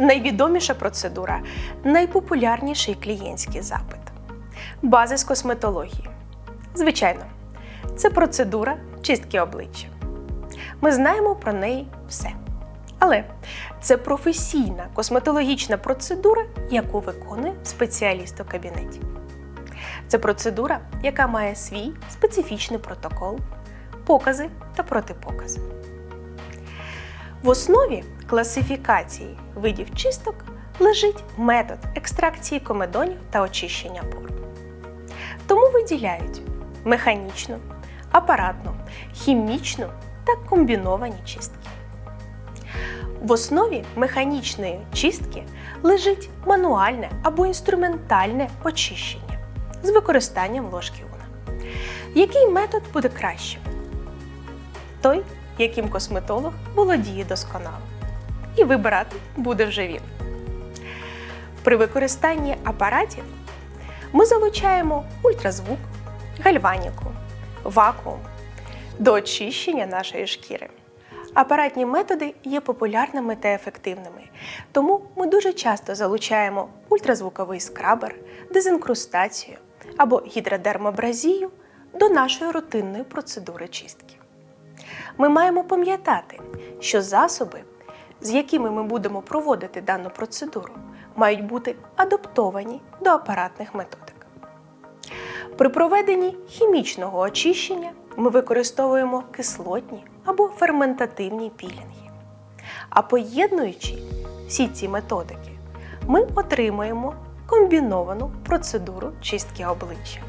найвідоміша процедура, найпопулярніший клієнтський запит. Базис косметології. Звичайно, це процедура чистки обличчя. Ми знаємо про неї все. Але це професійна косметологічна процедура, яку виконує спеціаліст у кабінеті. Це процедура, яка має свій специфічний протокол, покази та протипокази. В основі класифікації видів чисток лежить метод екстракції комедонів та очищення пор. Тому виділяють механічну, апаратну, хімічну та комбіновані чистки. В основі механічної чистки лежить мануальне або інструментальне очищення з використанням ложки уна. Який метод буде кращим? Той, яким косметолог володіє досконало. І вибирати буде вже він. При використанні апаратів ми залучаємо ультразвук, гальваніку, вакуум до очищення нашої шкіри. Апаратні методи є популярними та ефективними, тому ми дуже часто залучаємо ультразвуковий скрабер, дезінкрустацію або гідродермабразію до нашої рутинної процедури чистки. Ми маємо пам'ятати, що засоби, з якими ми будемо проводити дану процедуру, мають бути адаптовані до апаратних методик. При проведенні хімічного очищення ми використовуємо кислотні або ферментативні пілінги. А поєднуючи всі ці методики, ми отримуємо комбіновану процедуру чистки обличчя.